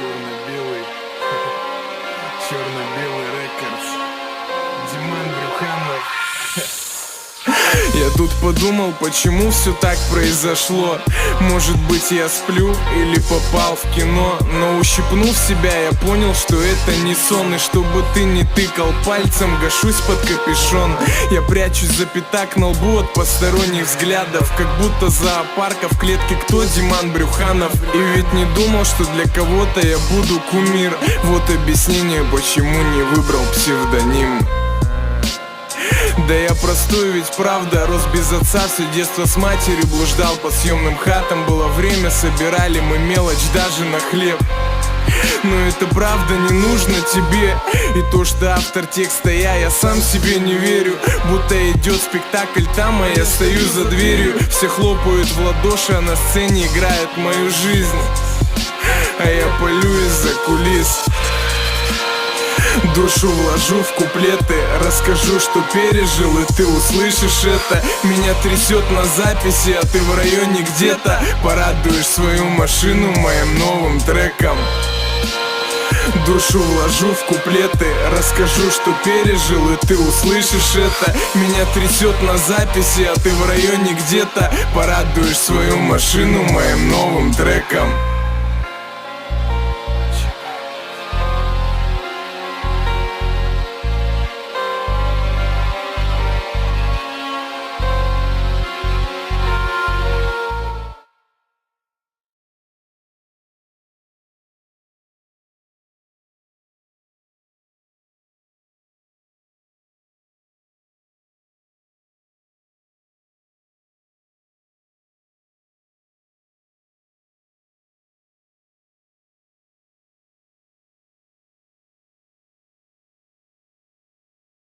черно-белый, черно-белый рекордс. Диман Брюханов подумал, почему все так произошло. Может быть я сплю или попал в кино Но ущипнув себя, я понял, что это не сон И чтобы ты не тыкал пальцем, гашусь под капюшон. Я прячусь за пятак на лбу от посторонних взглядов Как будто зоопарка в клетке кто Диман Брюханов. И ведь не думал, что для кого-то я буду кумир. Вот объяснение, почему не выбрал псевдоним да я простой, ведь правда Рос без отца, все детство с матерью Блуждал по съемным хатам. Было время, собирали мы мелочь даже на хлеб. Но это правда не нужно тебе. И то, что автор текста я, я сам себе не верю. Будто идет спектакль там, а я стою за дверью. Все хлопают в ладоши, а на сцене играют мою жизнь. А я полю из-за кулис Душу вложу в куплеты Расскажу, что пережил И ты услышишь это. Меня трясет на записи А ты в районе где-то. Порадуешь свою машину Моим новым треком. Душу вложу в куплеты Расскажу, что пережил И ты услышишь это. Меня трясет на записи А ты в районе где-то. Порадуешь свою машину Моим новым треком